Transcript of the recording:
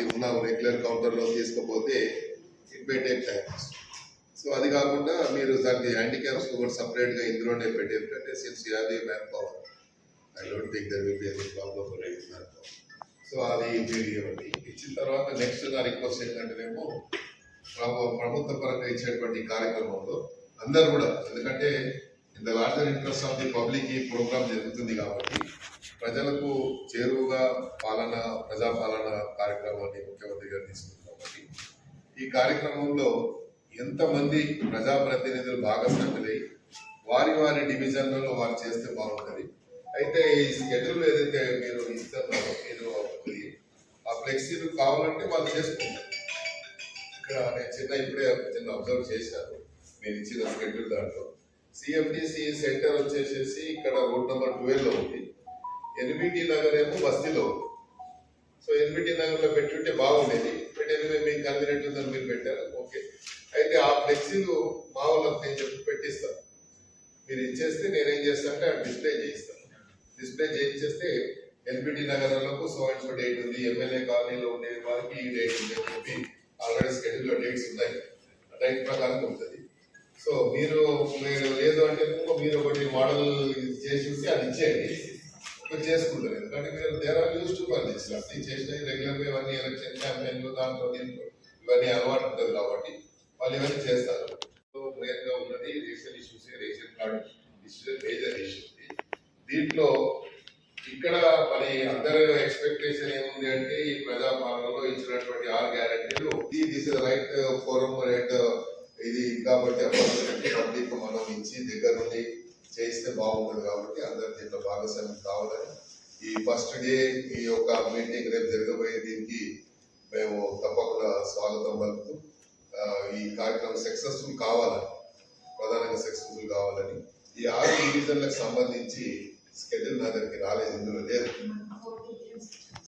అది ఉన్న రెగ్యులర్ కౌంటర్లో తీసుకపోతే it may take time so అది కాకుండా మీరు దానికి హ్యాండిక్యాప్స్ కూడా సపరేట్గా ఇందులోనే పెట్టేందుకంటే since you have the man power I don't think there will be any problem for man power so అది మీరు ఇవ్వండి ఇచ్చిన తర్వాత నెక్స్ట్ నా రిక్వెస్ట్ ఏంటంటేనేమో ప్రభు- ప్రభుత్వ పరంగా ఇచ్చేటువంటి కార్యక్రమంలో అందరు కూడా ఎందుకంటే in the larger interest of the public ఈ ప్రోగ్రామ్ జరుగుతుంది కాబట్టి ప్రజలకు చేరువుగా పాలన ప్రజాపాలన కార్యక్రమాన్ని ముఖ్యమంత్రి గారు తీసుకుంది కాబట్టి ఈ కార్యక్రమంలో ఎంతమంది ప్రజాప్రతినిధులు భాగస్వాములై వారి వారి డివిజన్లలో వారు చేస్తే బాగుంటుంది. అయితే ఈ స్కెడ్యూల్ ఏదైతే మీరు ఇస్తున్నారో మీరు ఆ ఫ్లెక్సీలు కావాలంటే వాళ్ళు చేసుకుంటారు. ఇక్కడ నేను చిన్న ఇప్పుడే చిన్న అబ్జర్వ్ చేశాను. మీరు ఇచ్చిన స్కెడ్యూల్ దాంట్లో. సిఎండిసి సెంటర్ వచ్చేసేసి ఇక్కడ రోడ్ నెంబర్ ట్వెల్వ్లో ఉంది. ఎన్బిటి నగర్ ఏమో బస్తీలో సో ఎన్బిటి నగర్లో పెట్టుంటే బాగుండేది. బట్ ఎనివే మీకు కన్వీనియంట్ ఉందని మీరు పెట్టారు. ఓకే. అయితే ఆ ఫ్లెక్సీలు మా వాళ్ళకి నేను చెప్పి పెట్టిస్తాను. మీరు ఇచ్చేస్తే నేనేం చేస్తానంటే డిస్ప్లే చేయిస్తాను. డిస్ప్లే చేయించేస్తే ఎన్బిటి నగరాలకు సో అండ్ సో డేట్ ఉంది. ఎమ్మెల్యే కాలనీలో ఉండే వారికి ఈ డేట్ ఉంది అని చెప్పి ఆల్రెడీ స్కెడ్యూల్లో డేట్స్ ఉన్నాయి. ఆ ప్రకారం ఉంటుంది. సో మీరు మీరు లేదు అంటే ఇంకో మీరు ఒకటి మోడల్ చేసి చూసి అది ఇచ్చేయండి. మీరు చేసుకుంటారు. ఎందుకంటే మీరు there are used to for అన్ని చేసిన రెగ్యులర్గా ఇవన్నీ ఎలక్షన్ క్యాంపెయిన్లు దాంట్లో దీంట్లో ఇవన్నీ అలవాటు ఉంటుంది కాబట్టి వాళ్ళు ఇవన్నీ చేస్తారు. సో మెయిన్గా ఉన్నది ration issues ration card issue major issue దీంట్లో ఇక్కడ మరి అందరి ఎక్స్పెక్టేషన్ ఏముంది అంటే ఈ ప్రజాపాలనలో ఇచ్చినటువంటి ఆరు గ్యారెంటీలు this is right forum right ఇది కాబట్టి పబ్లిక్ మనం ఇచ్చి దగ్గర నుండి చేస్తే బాగుంటుంది కాబట్టి అందరు దీంట్లో భాగస్వామ్యం కావాలని ఈ ఫస్ట్ డే ఈ యొక్క మీటింగ్ రేపు జరగబోయే దీనికి మేము తప్పకుండా స్వాగతం పలుకుతూ ఈ కార్యక్రమం సక్సెస్ఫుల్ కావాలని ప్రధానంగా సక్సెస్ఫుల్ కావాలని ఈ ఆరు డివిజన్లకు సంబంధించి స్కెడ్యూల్ నా దగ్గరికి రాలేదు ఇందులో లేదు.